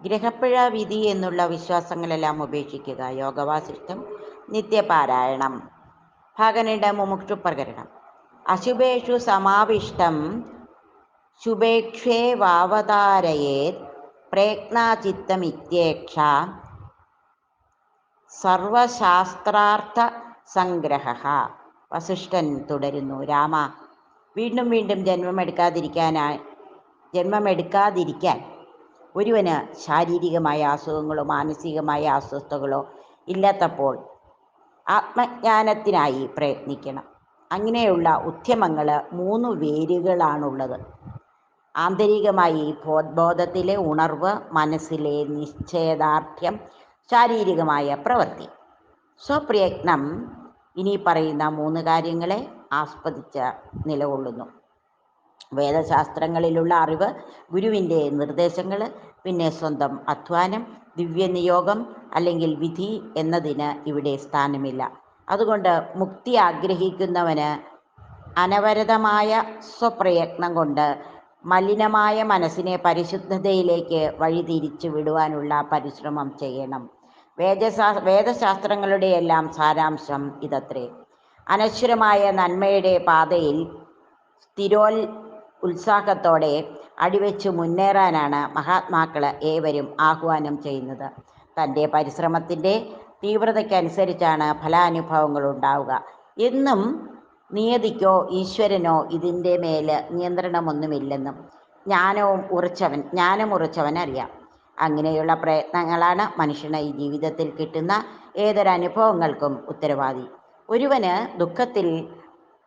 ഗ്രഹപ്പിഴ വിധി എന്നുള്ള വിശ്വാസങ്ങളെല്ലാം ഉപേക്ഷിക്കുക. യോഗവാസിഷ്ടം നിത്യപാരായണം ഭാഗനിട മുമുക്ഷു പ്രകരണം അശുഭേഷു സമാവിഷ്ടം ശുഭേക്ഷേവാവതാരയേത് പ്രയത്നാചിത്തമിത്യേക്ഷ സർവശാസ്ത്രാർത്ഥ സംഗ്രഹ വസിഷ്ഠൻ തുടരുന്നു. രാമ വീണ്ടും വീണ്ടും ജന്മമെടുക്കാതിരിക്കാനായി ജന്മമെടുക്കാതിരിക്കാൻ ഒരുവന് ശാരീരികമായ അസുഖങ്ങളോ മാനസികമായ അസ്വസ്ഥതകളോ ഇല്ലാത്തപ്പോൾ ആത്മജ്ഞാനത്തിനായി പ്രയത്നിക്കണം. അങ്ങനെയുള്ള ഉദ്യമങ്ങൾ മൂന്ന് വേരുകളാണുള്ളത്. ആന്തരികമായി ബോധത്തിലെ ഉണർവ് മനസ്സിലെ നിശ്ചയദാർഢ്യം ശാരീരികമായ പ്രവൃത്തി. സ്വപ്രയത്നം ഇനി പറയുന്ന മൂന്ന് കാര്യങ്ങളെ ആസ്പദിച്ച് നിലകൊള്ളുന്നു. വേദശാസ്ത്രങ്ങളിലുള്ള അറിവ് ഗുരുവിന്റെ നിർദ്ദേശങ്ങൾ പിന്നെ സ്വന്തം അധ്വാനം ദിവ്യനിയോഗം അല്ലെങ്കിൽ വിധി എന്നതിന് ഇവിടെ സ്ഥാനമില്ല. അതുകൊണ്ട് മുക്തി ആഗ്രഹിക്കുന്നവന് അനവരതമായ സ്വപ്രയത്നം കൊണ്ട് മലിനമായ മനസ്സിനെ പരിശുദ്ധതയിലേക്ക് വഴിതിരിച്ചു വിടുവാനുള്ള പരിശ്രമം ചെയ്യണം. വേദശാ വേദശാസ്ത്രങ്ങളുടെ എല്ലാം സാരാംശം ഇതത്രേ. അനശ്വരമായ നന്മയുടെ പാതയിൽ സ്ഥിരോൽ ഉത്സാഹത്തോടെ അടിവെച്ച് മുന്നേറാനാണ് മഹാത്മാക്കൾ ഏവരും ആഹ്വാനം ചെയ്യുന്നത്. തന്റെ പരിശ്രമത്തിന്റെ തീവ്രതയ്ക്കനുസരിച്ചാണ് ഫലാനുഭവങ്ങൾ ഉണ്ടാവുക. എന്നും നിയതിക്കോ ഈശ്വരനോ ഇതിന്റെ മേൽ നിയന്ത്രണമൊന്നുമില്ലെന്നും ജ്ഞാനവും ഉറച്ചവൻ ജ്ഞാനം ഉറച്ചവൻ അറിയാം അങ്ങനെയുള്ള പ്രയത്നങ്ങളാണ് മനുഷ്യന് ഈ ജീവിതത്തിൽ കിട്ടുന്ന ഏതൊരനുഭവങ്ങൾക്കും ഉത്തരവാദി. ഒരുവന് ദുഃഖത്തിൽ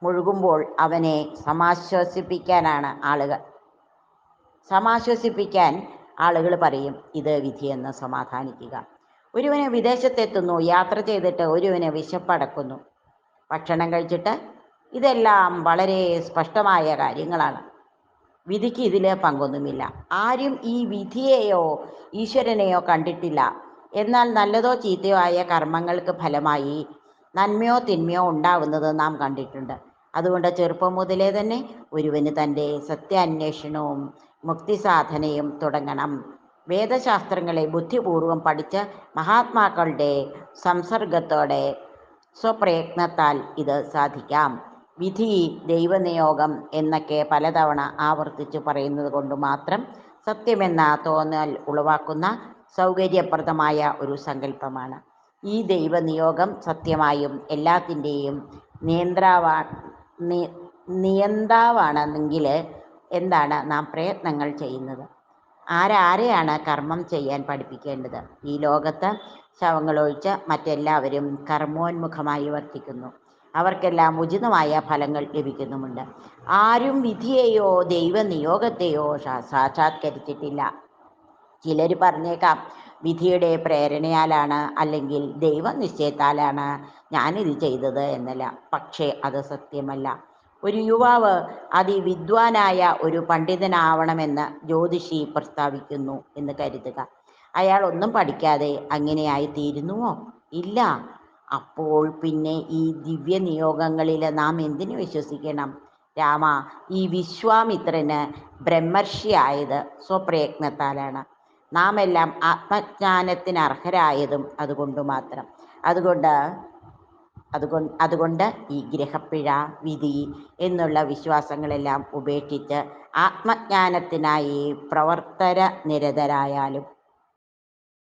മുഴുകുമ്പോൾ അവനെ സമാശ്വസിപ്പിക്കാനാണ് ആളുകൾ. സമാശ്വസിപ്പിക്കാൻ ആളുകൾ പറയും ഇത് വിധിയെന്ന് സമാധാനിക്കുക. ഒരുവന് വിദേശത്തെത്തുന്നു യാത്ര ചെയ്തിട്ട് ഒരുവന് വിശപ്പടക്കുന്നു. ഭക്ഷണം കഴിച്ചിട്ട് ഇതെല്ലാം വളരെ സ്പഷ്ടമായ കാര്യങ്ങളാണ്. വിധിക്ക് ഇതിൽ പങ്കൊന്നുമില്ല. ആരും ഈ വിധിയെയോ ഈശ്വരനെയോ കണ്ടിട്ടില്ല. എന്നാൽ നല്ലതോ ചീത്തയോ ആയ കർമ്മങ്ങൾക്ക് ഫലമായി നന്മയോ തിന്മയോ ഉണ്ടാവുന്നത് നാം കണ്ടിട്ടുണ്ട്. അതുകൊണ്ട് ചെറുപ്പം മുതലേ തന്നെ ഒരുവന് തന്റെ സത്യാന്വേഷണവും മുക്തിസാധനയും തുടങ്ങണം. വേദശാസ്ത്രങ്ങളെ ബുദ്ധിപൂർവം പഠിച്ച മഹാത്മാക്കളുടെ സംസർഗത്തോടെ സ്വപ്രയത്നത്താൽ ഇത് സാധിക്കാം. വിധി ദൈവനിയോഗം എന്നൊക്കെ പലതവണ ആവർത്തിച്ചു പറയുന്നത് കൊണ്ട് മാത്രം സത്യമെന്ന തോന്നൽ ഉളവാക്കുന്ന സൗകര്യപ്രദമായ ഒരു സങ്കല്പമാണ്. ഈ ദൈവനിയോഗം സത്യമായും എല്ലാത്തിന്റെയും നിയന്ത്രാവാ നിയന്താവാണെന്നെങ്കിൽ എന്താണ് നാം പ്രയത്നങ്ങൾ ചെയ്യുന്നത്? ആരാരെയാണ് കർമ്മം ചെയ്യാൻ പഠിപ്പിക്കേണ്ടത്? ഈ ലോകത്ത് ശവങ്ങളൊഴിച്ച് മറ്റെല്ലാവരും കർമ്മോന്മുഖമായി വർത്തിക്കുന്നു. അവർക്കെല്ലാം ഉചിതമായ ഫലങ്ങൾ ലഭിക്കുന്നുമുണ്ട്. ആരും വിധിയെയോ ദൈവനിയോഗത്തെയോ സാക്ഷാത്കരിച്ചിട്ടില്ല. ചിലർ പറഞ്ഞേക്കാം വിധിയുടെ പ്രേരണയാലാണ് അല്ലെങ്കിൽ ദൈവനിശ്ചയത്താലാണ് ഞാനിത് ചെയ്തത് എന്നല്ല. പക്ഷേ അത് സത്യമല്ല. ഒരു യുവാവ് അതിവിദ്വാനായ ഒരു പണ്ഡിതനാവണമെന്ന് ജ്യോതിഷി പ്രസ്താവിക്കുന്നു എന്ന് കരുതുക. അയാൾ ഒന്നും പഠിക്കാതെ അങ്ങനെയായി തീരുന്നുവോ? ഇല്ല. അപ്പോൾ പിന്നെ ഈ ദിവ്യ നിയോഗങ്ങളിൽ നാം എന്തിനു വിശ്വസിക്കണം? രാമ ഈ വിശ്വാമിത്രന് ബ്രഹ്മർഷിയായത് സ്വപ്രയത്നത്താലാണ്. നാം എല്ലാം ആത്മജ്ഞാനത്തിന് അർഹരായതും അതുകൊണ്ട് മാത്രം. അതുകൊണ്ട് അതുകൊണ്ട് അതുകൊണ്ട് ഈ ഗ്രഹപ്പിഴ വിധി എന്നുള്ള വിശ്വാസങ്ങളെല്ലാം ഉപേക്ഷിച്ച് ആത്മജ്ഞാനത്തിനായി പ്രവർത്തന നിരതരായാലും